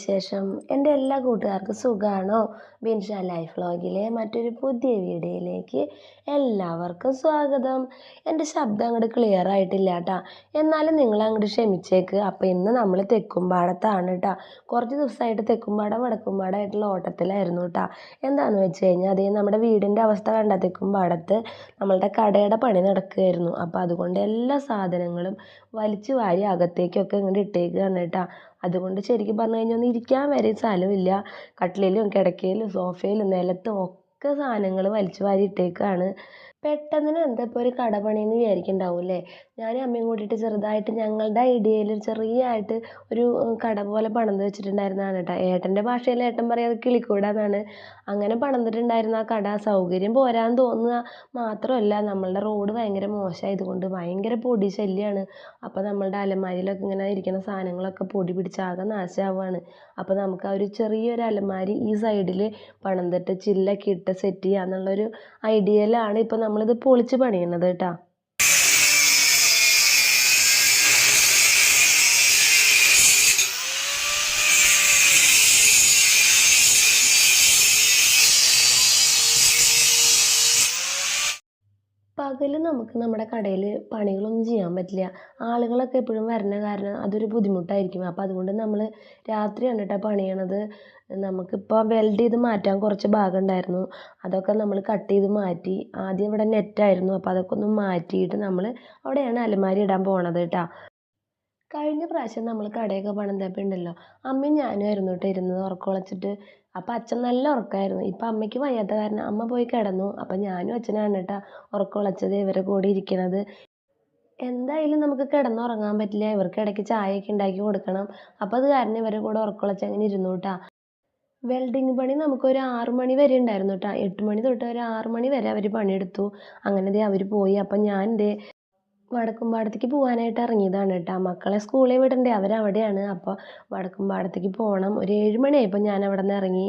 വിശേഷം എന്റെ എല്ലാ കൂട്ടുകാർക്കും സുഖമാണോ ബിൻഷ ലൈഫ് വ്ളോഗിലെ മറ്റൊരു പുതിയ വീഡിയോയിലേക്ക് എല്ലാവർക്കും സ്വാഗതം. എന്റെ ശബ്ദം അങ്ങോട്ട് ക്ലിയർ ആയിട്ടില്ല കേട്ടോ എന്നാലും നിങ്ങൾ അങ്ങോട്ട് ക്ഷമിച്ചേക്ക്. അപ്പോൾ ഇന്ന് നമ്മൾ തെക്കുംപാടത്താണ് കേട്ടോ കുറച്ച് ദിവസമായിട്ട് തെക്കുംപാടം വടക്കുംപാടമായിട്ടുള്ള ഓട്ടത്തിലായിരുന്നു കേട്ടോ എന്താണെന്ന് വെച്ച് കഴിഞ്ഞാൽ അതേ നമ്മുടെ വീടിന്റെ അവസ്ഥ കണ്ട തെക്കുംപാടത്ത് നമ്മളുടെ കടയുടെ പണി നടക്കുകയായിരുന്നു. അപ്പോൾ അതുകൊണ്ട് എല്ലാ സാധനങ്ങളും വലിച്ചു വാരി അകത്തേക്കൊക്കെ ഇങ്ങോട്ട് ഇട്ടേക്കുകയാണ് കേട്ടോ അതുകൊണ്ട് ശരിക്കും പറഞ്ഞു കഴിഞ്ഞാൽ ഒന്ന് ഇരിക്കാൻ വരെ സ്ഥലമില്ല. കട്ടിലിലും കിടക്കയിലും സോഫയിലും നിലത്തും ഒക്കെ സാധനങ്ങൾ വലിച്ചു വാരി ഇട്ടേക്കാണ്. പെട്ടെന്ന് എന്താ ഇപ്പോൾ ഒരു കട പണിയെന്ന് വിചാരിക്കുന്നുണ്ടാവും അല്ലേ ഞാനും അമ്മയും കൂടിയിട്ട് ചെറുതായിട്ട് ഞങ്ങളുടെ ഐഡിയയിൽ ചെറിയായിട്ട് ഒരു കട പോലെ പണിത് വെച്ചിട്ടുണ്ടായിരുന്നതാണ് കേട്ടോ ഏട്ടന്റെ ഭാഷയിൽ ഏട്ടൻ പറയുക കിളിക്കൂട എന്നാണ് അങ്ങനെ പണിതിട്ടുണ്ടായിരുന്ന ആ കട സൗകര്യം പോരാന്ന് തോന്നുക മാത്രമല്ല നമ്മളുടെ റോഡ് ഭയങ്കര മോശമായതുകൊണ്ട് ഭയങ്കര പൊടി ശല്യമാണ് അപ്പോൾ നമ്മളുടെ അലമാരിയിലൊക്കെ ഇങ്ങനെ ഇരിക്കുന്ന സാധനങ്ങളൊക്കെ പൊടി പിടിച്ച് ആകെ നാശമാവുകയാണ് അപ്പോൾ നമുക്ക് ആ ഒരു ചെറിയൊരു അലമാരി ഈ സൈഡിൽ പണിതിട്ട് ചില്ലൊക്കെ ഇട്ട് സെറ്റ് ചെയ്യുക എന്നുള്ളൊരു ഐഡിയയിലാണ് ഇപ്പോൾ നമ്മളിത് പൊളിച്ച് പണിയുന്നത് കേട്ടോ പകൽ നമുക്ക് നമ്മുടെ കടയിൽ പണികളൊന്നും ചെയ്യാൻ പറ്റില്ല. ആളുകളൊക്കെ എപ്പോഴും വരണ കാരണം അതൊരു ബുദ്ധിമുട്ടായിരിക്കും. അപ്പോൾ അതുകൊണ്ട് നമ്മൾ രാത്രിയാണ് കേട്ടോ പണിയണത് നമുക്കിപ്പോൾ വെൽഡ് ചെയ്ത് മാറ്റാൻ കുറച്ച് ഭാഗം ഉണ്ടായിരുന്നു. അതൊക്കെ നമ്മൾ കട്ട് ചെയ്ത് മാറ്റി. ആദ്യം ഇവിടെ നെറ്റായിരുന്നു അപ്പോൾ അതൊക്കെ ഒന്ന് മാറ്റിയിട്ട് നമ്മൾ അവിടെയാണ് അലമാരി ഇടാൻ പോണത് കേട്ടോ. കഴിഞ്ഞ പ്രാവശ്യം നമ്മൾ കടയൊക്കെ പണിതപ്പോൾ ഉണ്ടല്ലോ അമ്മയും ഞാനും ആയിരുന്നു കേട്ടോ ഇരുന്നത് ഉറക്കമുളച്ചിട്ട് അപ്പോൾ അച്ഛൻ നല്ല ഉറക്കമായിരുന്നു ഇപ്പം അമ്മയ്ക്ക് വയ്യാത്ത കാരണം അമ്മ പോയി കിടന്നു. അപ്പം ഞാനും അച്ഛനാണ് കേട്ടോ ഉറക്കമുളച്ചത് ഇവരെ കൂടെ ഇരിക്കണത്. എന്തായാലും നമുക്ക് കിടന്നുറങ്ങാൻ പറ്റില്ല. ഇവർക്ക് ഇടയ്ക്ക് ചായയൊക്കെ ഉണ്ടാക്കി കൊടുക്കണം. അപ്പോൾ അത് കാരണം ഇവരെ കൂടെ ഉറക്കമുളച്ച് അങ്ങനെ ഇരുന്നു കേട്ടോ വെൽഡിങ് പണി നമുക്കൊരു ആറു മണി വരെ ഉണ്ടായിരുന്നു കേട്ടോ എട്ട് മണി തൊട്ട് ഒരു ആറു മണി വരെ അവർ പണിയെടുത്തു. അങ്ങനെ ദേ അവർ പോയി. അപ്പം ഞാൻ ദേ വടക്കുംപാടത്തേക്ക് പോകാനായിട്ട് ഇറങ്ങിയതാണ് കേട്ടോ. മക്കളെ സ്കൂളിൽ വിടണ്ടേ അവരവിടെയാണ്. അപ്പോൾ വടക്കുംപാടത്തേക്ക് പോകണം. ഒരു ഏഴ് മണിയായപ്പോൾ ഞാൻ അവിടെ നിന്ന് ഇറങ്ങി.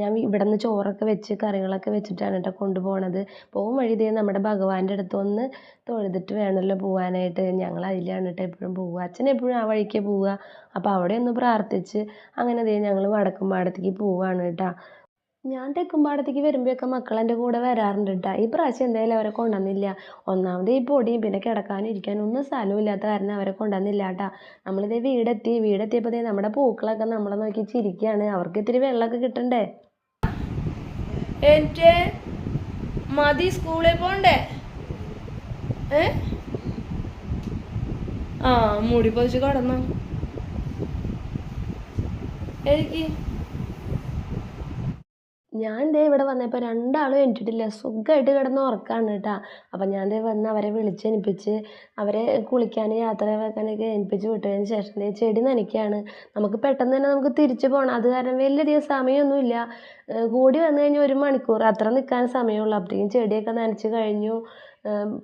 ഞാൻ ഇവിടെ നിന്ന് ചോറൊക്കെ വെച്ച് കറികളൊക്കെ വെച്ചിട്ടാണ് കേട്ടോ കൊണ്ടുപോകണത് പോകും വഴി ഇതേ നമ്മുടെ ഭഗവാന്റെ അടുത്ത് ഒന്ന് തൊഴുതിട്ട് വേണമല്ലോ പോകാനായിട്ട് ഞങ്ങൾ അതിലാണ് കേട്ടോ എപ്പോഴും പോവുക. അച്ഛൻ എപ്പോഴും ആ വഴിക്കേ പോവുക. അപ്പോൾ അവിടെ ഒന്ന് പ്രാർത്ഥിച്ച് അങ്ങനെ ഇതേ ഞങ്ങൾ വടക്കുംപാടത്തേക്ക് പോവുകയാണ് കേട്ടോ. ഞാൻ തെക്കുംപാടത്തേക്ക് വരുമ്പോഴൊക്കെ മക്കൾ എന്റെ കൂടെ വരാറുണ്ട് കേട്ടോ ഈ പ്രാവശ്യം എന്തായാലും അവരെ കൊണ്ടുവന്നില്ല. ഒന്നാമത് ഈ പൊടിയും പിന്നെ കിടക്കാനും ഇരിക്കാനും ഒന്നും സ്ഥലവും ഇല്ലാത്ത കാരണം അവരെ കൊണ്ടുവന്നില്ല കേട്ടോ നമ്മളിതേ വീടെത്തി. വീടെത്തിയപ്പോൾ നമ്മുടെ പൂക്കളൊക്കെ നമ്മളെ നോക്കി ചിരിക്കുകയാണ് അവർക്ക് ഇത്തിരി വെള്ളമൊക്കെ കിട്ടണ്ടേ? എന്റെ മതി സ്കൂളിൽ പോണ്ടേ? ഏ? ആ മുടി പൊതിച്ച് കിടന്നു. എനിക്ക് ഞാൻ ദേ ഇവിടെ വന്നപ്പോൾ രണ്ടാളും എണീറ്റിട്ടില്ല. സുഖമായിട്ട് കിടന്ന് ഉറക്കാണ് കേട്ടോ. അപ്പം ഞാൻ ദേ വന്ന് അവരെ വിളിച്ച് വിളിച്ചെണിപ്പിച്ച് അവരെ കുളിക്കാൻ യാത്ര വെക്കാനൊക്കെ എണിപ്പിച്ച് വിട്ടതിന് ശേഷം ദേ ചെടി നനയ്ക്കുകയാണ് നമുക്ക് പെട്ടെന്ന് തന്നെ നമുക്ക് തിരിച്ചു പോകണം അത് കാരണം വലിയധികം സമയമൊന്നുമില്ല. കൂടി വന്നു കഴിഞ്ഞാൽ ഒരു മണിക്കൂർ അത്ര നിൽക്കാൻ സമയമുള്ളൂ. അപ്പോഴത്തേക്കും ചെടിയൊക്കെ നനച്ച് കഴിഞ്ഞു.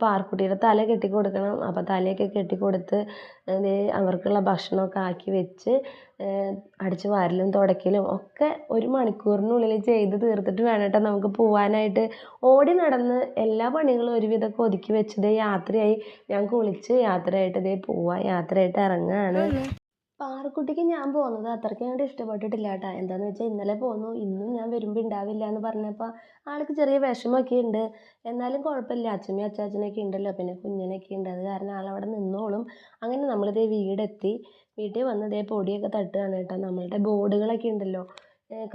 പാർക്കുട്ടിയുടെ തല കെട്ടി കൊടുക്കണം. അപ്പോൾ തലയൊക്കെ കെട്ടി കൊടുത്ത് അവർക്കുള്ള ഭക്ഷണമൊക്കെ ആക്കി വെച്ച് അടിച്ച് വാരലും തുടയ്ക്കലും ഒക്കെ ഒരു മണിക്കൂറിനുള്ളിൽ ചെയ്ത് തീർത്തിട്ട് വേണം കേട്ടോ നമുക്ക് പോവാനായിട്ട്. ഓടി നടന്ന് എല്ലാ പണികളും ഒരുവിധമൊക്കെ ഒതുക്കി വെച്ച് ദേ യാത്രയായി. ഞാൻ കുളിച്ച് യാത്രയായിട്ട് ദേ പോവാ. യാത്രയായിട്ട് ഇറങ്ങുകയാണ് പാറക്കുട്ടിക്ക് ഞാൻ പോകുന്നത് അത്രയ്ക്ക് അങ്ങോട്ട് ഇഷ്ടപ്പെട്ടിട്ടില്ല കേട്ടോ എന്താണെന്ന് വെച്ചാൽ ഇന്നലെ പോന്നു ഇന്നും ഞാൻ വരുമ്പോൾ ഉണ്ടാവില്ല എന്ന് പറഞ്ഞപ്പോൾ ആൾക്ക് ചെറിയ വിഷമമൊക്കെ ഉണ്ട് എന്നാലും കുഴപ്പമില്ല അച്ഛമ്മയും അച്ചാച്ചനൊക്കെ ഉണ്ടല്ലോ പിന്നെ കുഞ്ഞിനൊക്കെ ഉണ്ട്. അത് കാരണം ആളവിടെ നിന്നോളും. അങ്ങനെ നമ്മളിതേ വീടെത്തി. വീട്ടിൽ വന്ന് ദേ പൊടിയൊക്കെ തട്ടുകയാണ് കേട്ടോ. നമ്മളുടെ ബോർഡുകളൊക്കെ ഉണ്ടല്ലോ.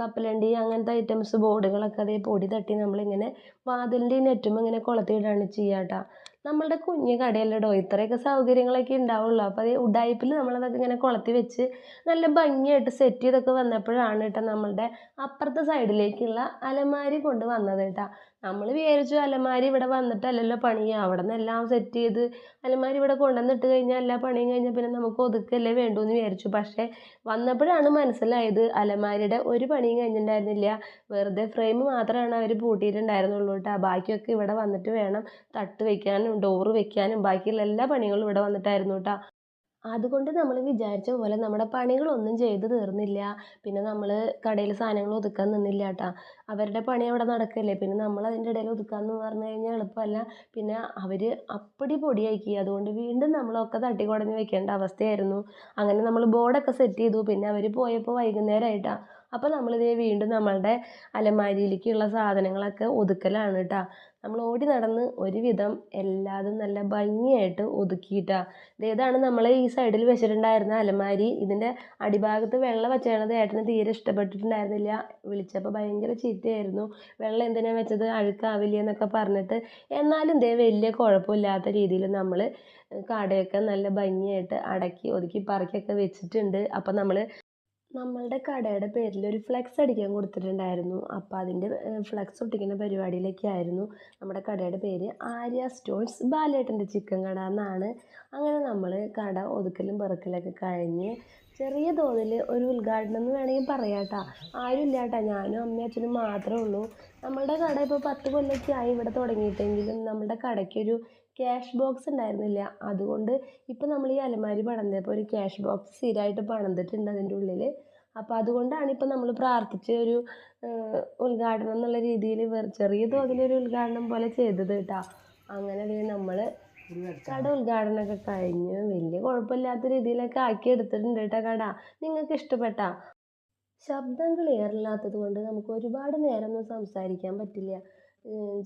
കപ്പലണ്ടി അങ്ങനത്തെ ഐറ്റംസ് ബോർഡുകളൊക്കെ അതേ പൊടി തട്ടി നമ്മളിങ്ങനെ വാതിലിന്റെ നെറ്റുമ്പോൾ ഇങ്ങനെ കൊളത്തിയിടാണ് ചെയ്യുക കേട്ടോ നമ്മളുടെ കുഞ്ഞു കടയല്ലടോ. ഇത്രയൊക്കെ സൗകര്യങ്ങളൊക്കെ ഉണ്ടാവുള്ളൂ. അപ്പോൾ അത് ഉഡായിപ്പിൽ നമ്മളതൊക്കെ ഇങ്ങനെ കൊളുത്തി വെച്ച് നല്ല ഭംഗിയായിട്ട് സെറ്റ് ചെയ്തൊക്കെ വന്നപ്പോഴാണ് കേട്ടോ നമ്മളുടെ അപ്പുറത്തെ സൈഡിലേക്കുള്ള അലമാരി കൊണ്ട് വന്നത് കേട്ടോ നമ്മൾ വിചാരിച്ചു അലമാരി ഇവിടെ വന്നിട്ടല്ലല്ലോ പണിയുക അവിടെ നിന്നെല്ലാം സെറ്റ് ചെയ്ത് അലമാരി ഇവിടെ കൊണ്ടുവന്നിട്ട് കഴിഞ്ഞാൽ എല്ലാ പണിയും കഴിഞ്ഞാൽ പിന്നെ നമുക്ക് ഒതുക്കല്ലേ വേണ്ടൂ എന്ന് വിചാരിച്ചു. പക്ഷേ വന്നപ്പോഴാണ് മനസ്സിലായത് അലമാരിയുടെ ഒരു പണിയും കഴിഞ്ഞിട്ടുണ്ടായിരുന്നില്ല. വെറുതെ ഫ്രെയിം മാത്രമാണ് അവർ പൂട്ടിയിട്ടുണ്ടായിരുന്നുള്ളൂ കേട്ടോ. ബാക്കിയൊക്കെ ഇവിടെ വന്നിട്ട് വേണം തട്ട് വെക്കാനും ഡോറ് വെക്കാനും ബാക്കിയുള്ള എല്ലാ പണികളും ഇവിടെ വന്നിട്ടായിരുന്നു കേട്ടോ. അതുകൊണ്ട് നമ്മൾ വിചാരിച്ച പോലെ നമ്മുടെ പണികളൊന്നും ചെയ്ത് തീർന്നില്ല. പിന്നെ നമ്മൾ കടയിൽ സാധനങ്ങൾ ഒതുക്കാൻ നിന്നില്ല കേട്ടോ അവരുടെ പണി അവിടെ നടക്കല്ലേ? പിന്നെ നമ്മൾ അതിന്റെ ഇടയിൽ ഒതുക്കാമെന്ന് പറഞ്ഞു കഴിഞ്ഞാൽ എളുപ്പമല്ല. പിന്നെ അവർ അപ്പടി പൊടിയാക്കി. അതുകൊണ്ട് വീണ്ടും നമ്മളൊക്കെ തട്ടിക്കുടഞ്ഞ് വെക്കേണ്ട അവസ്ഥയായിരുന്നു. അങ്ങനെ നമ്മൾ ബോർഡൊക്കെ സെറ്റ് ചെയ്തു. പിന്നെ അവർ പോയപ്പോൾ വൈകുന്നേരമായിട്ടാണ് അപ്പോൾ നമ്മളിതേ വീണ്ടും നമ്മളുടെ അലമാരിയിലേക്കുള്ള സാധനങ്ങളൊക്കെ ഒതുക്കലാണ് കേട്ടോ നമ്മൾ ഓടി നടന്ന് ഒരുവിധം എല്ലാതും നല്ല ഭംഗിയായിട്ട് ഒതുക്കിയിട്ടാ. ഇതാണ് നമ്മൾ ഈ സൈഡിൽ വെച്ചിട്ടുണ്ടായിരുന്ന അലമാരി. ഇതിന്റെ അടിഭാഗത്ത് വെള്ളം വെച്ചേണത് ഏട്ടന് തീരെ ഇഷ്ടപ്പെട്ടിട്ടുണ്ടായിരുന്നില്ല. വിളിച്ചപ്പോൾ ഭയങ്കര ചീത്തയായിരുന്നു. വെള്ളം എന്തിനാ വെച്ചത്? അഴുക്കാവില്ല എന്നൊക്കെ പറഞ്ഞിട്ട്. എന്നാലും ദേ വലിയ കുഴപ്പമില്ലാത്ത രീതിയിൽ നമ്മൾ കടയൊക്കെ നല്ല ഭംഗിയായിട്ട് അടക്കി ഒതുക്കി പറക്കിയൊക്കെ വെച്ചിട്ടുണ്ട്. അപ്പോൾ നമ്മൾ നമ്മളുടെ കടയുടെ പേരിൽ ഒരു ഫ്ലെക്സ് അടിക്കാൻ കൊടുത്തിട്ടുണ്ടായിരുന്നു. അപ്പോൾ അതിന്റെ ഫ്ലെക്സ് ഒട്ടിക്കുന്ന പരിപാടിയിലൊക്കെ ആയിരുന്നു നമ്മുടെ കടയുടെ പേര് ആര്യ സ്റ്റോൺസ് ബാലേട്ടന്റെ ചിക്കൻ കട എന്നാണ്. അങ്ങനെ നമ്മൾ കട ഒതുക്കലും പെറുക്കലൊക്കെ കഴിഞ്ഞ് ചെറിയ തോതിൽ ഒരു ഉദ്ഘാടനം എന്ന് വേണമെങ്കിൽ പറയാം കേട്ടോ. ആരും ഇല്ല കേട്ടോ. ഞാനും അമ്മയും അച്ഛനും മാത്രമേ ഉള്ളൂ. നമ്മളുടെ കട ഇപ്പോൾ പത്ത് കൊല്ലമൊക്കെ ആയി ഇവിടെ തുടങ്ങിയിട്ടെങ്കിലും നമ്മുടെ കടയ്ക്കൊരു ക്യാഷ് ബോക്സ് ഉണ്ടായിരുന്നില്ല. അതുകൊണ്ട് ഇപ്പം നമ്മൾ ഈ അലമാരി പണിതപ്പോൾ ഒരു ക്യാഷ് ബോക്സ് സ്ഥിരമായിട്ട് പണിതിട്ടുണ്ട് അതിന്റെ ഉള്ളിൽ അപ്പോൾ അതുകൊണ്ടാണ് ഇപ്പം നമ്മൾ പ്രാർത്ഥിച്ച് ഒരു ഉദ്ഘാടനം എന്നുള്ള രീതിയിൽ ചെറിയ തോതിലൊരു ഉദ്ഘാടനം പോലെ ചെയ്തത് കേട്ടോ. അങ്ങനെ നമ്മൾ കട ഉദ്ഘാടനമൊക്കെ കഴിഞ്ഞ് വലിയ കുഴപ്പമില്ലാത്ത രീതിയിലൊക്കെ ആക്കി എടുത്തിട്ടുണ്ട് കേട്ടോ കട. നിങ്ങൾക്ക് ഇഷ്ടപ്പെട്ട? ശബ്ദം ക്ലിയർ ഇല്ലാത്തത് കൊണ്ട് നമുക്ക് ഒരുപാട് നേരമൊന്നും സംസാരിക്കാൻ പറ്റില്ല.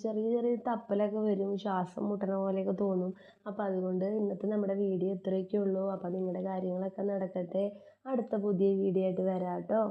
ചെറിയ ചെറിയ തപ്പലൊക്കെ വരും. ശ്വാസം മുട്ടണ പോലെയൊക്കെ തോന്നും. അപ്പോൾ അതുകൊണ്ട് ഇന്നത്തെ നമ്മുടെ വീഡിയോ ഇത്രയൊക്കെ ഉള്ളൂ അപ്പോൾ നിങ്ങളുടെ കാര്യങ്ങളൊക്കെ നടക്കട്ടെ. അടുത്ത പുതിയ വീഡിയോ ആയിട്ട് വരാം കേട്ടോ